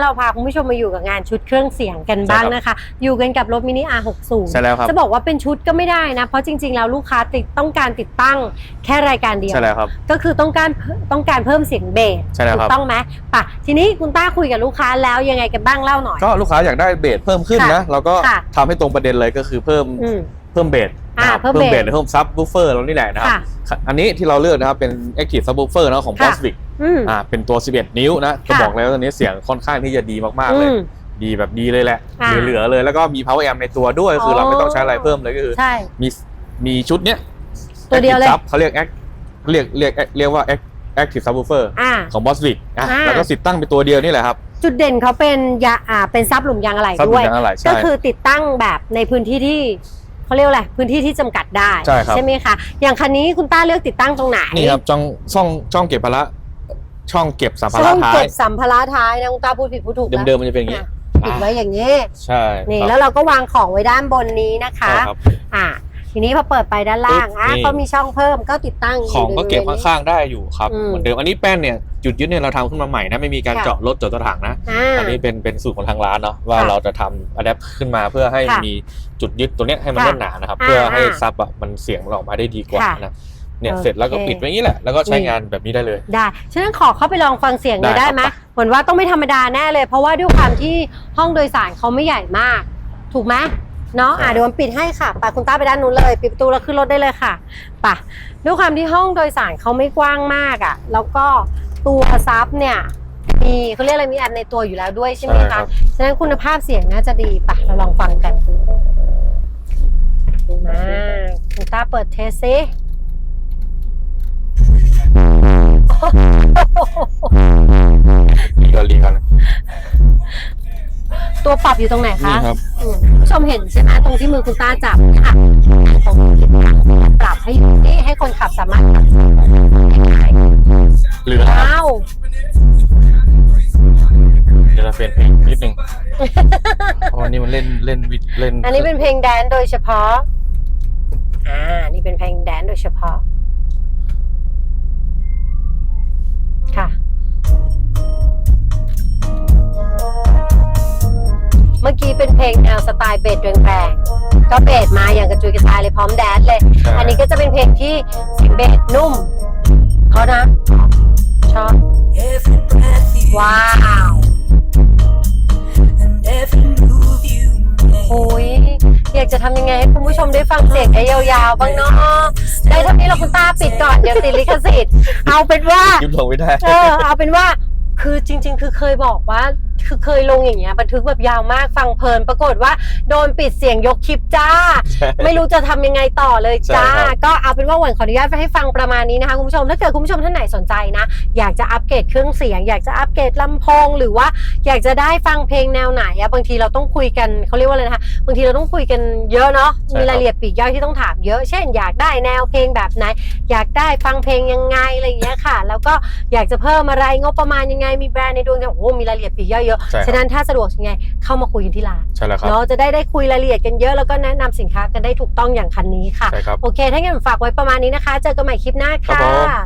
เราพาคุณผู้ชมมาอยู่กับงานชุดเครื่องเสียงกันบ้างนะคะ อยู่กันกับรถมินิ R60 ใช่แล้วครับจะบอกว่าเป็นชุดก็ไม่ได้นะ เพราะจริงๆแล้วลูกค้าติดต้องการติดตั้งแค่รายการเดียวใช่แล้วครับก็คือต้องการต้องการเพิ่มเสียงเบสใช่แล้วถูครับกต้องไหมป่ะทีนี้คุณต้าคุยกับลูกค้าแล้วยังไงกันบ้างเล่าหน่อยก็ลูกค้าอยากได้เบสเพิ่มขึ้นค่ะนะเราก็ค่ะทำให้ตรงประเด็นเลยก็คือเพิ่มอืมเพิ่มเบสอ่านะครับเพิ่มเพิ่มเบเบสสหรือเพิ่มซับวูฟเฟอร์เรานี่แหละนะครับค่ะอันนี้ที่เราเลือกนะครับเป็น Active Subwoofer นะของค่ะ Boswick อืมอ่าเป็นตัว 11 นิ้วนะก็ค่ะบอกเลยว่าตอนนี้เสียงค่อนข้างที่จะดีมากๆอืเลยมดีแบบดีเลยแหละค่ะเหลือๆเลยแล้วก็มี power amp ในตัวด้วยคือเราไม่ต้องใช้อะไรเพิ่มเลยก็คือใช่มีมีชุดเนี้ยตัวเดียวเลย Active Sub เขาเรียก Act เรียกเรียกเรียกว่า Act- Active Subwoofer อ่าของ Boswick อะอ่าแล้วก็ติดตั้งเป็นตัวเดียวนี่แหละครับ จุดเด่นเขาเป็นยาอ่าเป็นซับหลุมยางอะไหล่ซับหลุด้วยมยางอะไหล่ใช่ก็คือติดตั้งแบบในพื้นที่ที่เขาเรียกว่าอะไรพื้นที่ที่จำกัดได้ใช่ครับไหมคะอย่างคันนี้คุณต้าเลือกติดตั้งตรงไหนนี่ครับช่องช่องช่องเก็บภาระ ช่องเก็บสัมภาช่ระองท้าเก็ยบสัมภาระท้ายนะคุณต้าพูดผิดพูดถูกนะเดิมๆมันจะเป็นอย่างนี้อะปิดไว้อย่างนี้ใช่นี่ครับแล้วเราก็วางของไว้ด้านบนนี้นะคะใช่ครับ อ่าทีนี้พอเปิดไปด้านล่างปึ๊บอะนี่เขามีช่องเพิ่มก็ติดตั้งของก็เก็บอยู่ในข้างๆได้อยู่ครับอืมเหมือนเดิมอันนี้แป้นเนี่ยจุดยึดเนี่ยเราทำขึ้นมาใหม่นะไม่มีการค่ะ เจาะรถเจาะตัวถังนะ อ่า อันนี้เป็นเป็นสูตรของทางร้านเนาะว่าค่ะเราจะทำอะแดปขึ้นมาเพื่อให้ค่ะมีจุดยึดตัวเนี้ยให้มันค่ะแน่นหนานะครับอ่าเพื่อให้อ่าซับอะมันเสียงมันออกมาได้ดีกว่าค่ะ นะ เนี่ยโอเคเสร็จแล้วก็ปิดไว้อย่างนี้แหละแล้วก็ใช้งานแบบนี้ได้เลย ได้ ฉะนั้นขอเข้าไปลองฟังเสียงเลยได้ได้ครับ ไหมเหมือนว่าต้องไม่ธรรมดาแน่เลย เพราะว่าด้วยความที่ห้องโดยสารเขาไม่ใหญ่มาก ถูกไหมเนาะอะเดี๋ยวมันปิดให้ค่ะไปคุณต้าไปด้านนู้นเลยปิดประตูแล้วขึ้นรถได้เลยค่ะไปะด้วยความที่ห้องโดยสารเขาไม่กว้างมากอะ แล้วก็ตัวซับเนี่ย มีเขาเรียกอะไรมีแอปในตัวอยู่แล้วด้วยใช่ไหมใช่ครัคะบ ฉะนั้นคุณภาพเสียงน่าจะดีปะเราลองฟังกันมาคุณต้าเปิดเทสซิ นี่ก็รีกันนะตัวปรับอยู่ตรงไหนคะนี่ครับ อืมคุณผู้ชมเห็นใช่ไหมตรงที่มือคุณต้าจับค่ะตรงที่ปรับให้อยู่นี่ให้คนขับสามารถขับง่ายเหลือๆนะครับว้าว เดี๋ยวเราเปลี่ยนเพลงนิดนึงเพราะวันนี้มันเล่นเล่นวิดเล่นอันนี้เป็นเพลงแดนซ์โดยเฉพาะ อ่า นี่เป็นเพลงแดนซ์โดยเฉพาะค่ะ เมื่อกี้เป็นเพลงแนวสไตล์เบสแรงๆก็เบสมาอย่างกระจุยกระจายเลยพร้อมแดนซ์เลย ใช่ อันนี้ก็จะเป็นเพลงที่เสียงเบสนุ่มเขานะชอบ Every breath you ว้าว and every move you make. โอ้ยอยากจะทำยังไงให้คุณผู้ชมได้ฟังเสียงได้ยาวๆบ้างเนาะได้เท่านี้เราคุณตาปิดก่อนเดี๋ยวติดลิขสิทธิ์เอาเป็นว่ายิ้มลงไม่ได้ เออเอาเป็นว่าคือจริง ๆ คือเคยบอกว่าคือเคยลงอย่างเงี้ยบันทึกแบบยาวมากฟังเพลิน ปรากฏว่าโดนปิดเสียงยกคลิปจ้า ไม่รู้จะทำยังไงต่อเลยจ้า ใช่ครับ ก็เอาเป็นว่าหวันขออนุญาตให้ฟังประมาณนี้นะคะคุณผู้ชมถ้าเกิดคุณผู้ชมท่านไหนสนใจนะ อยากจะอัปเกรดเครื่องเสียง อยากจะอัปเกรดลำโพง หรือว่าอยากจะได้ฟังเพลงแนวไหนอะบางทีเราต้องคุยกันเขาเรียกว่าอะไรนะคะบางทีเราต้องคุยกันเยอะเนาะใช่ครับ มีรายละเอียดปลีกย่อยที่ต้องถามเยอะ เช่น อยากได้แนวเพลงแบบไหน อยากได้ฟังเพลงยังไงอะไรอย่างเงี้ยค่ะ แล้วก็อยากจะเพิ่มอะไรงบประมาณยังไงมีแบรนด์ในดวงใจโอ้โหมีรายละเอียดปลีกย่อยเยอะ ใช่ครับ ฉะนั้นถ้าสะดวกยังไงเข้ามาคุยกันที่ร้านใช่แล้วครับ เนาะจะได้ได้คุยรายละเอียดกันเยอะแล้วก็แนะนำสินค้ากันได้ถูกต้องอย่างคันนี้ค่ะ ใช่ครับ โอเค ถ้างั้นฝากไว้ประมาณนี้นะคะ เจอกันใหม่คลิปหน้าครับค่ะผม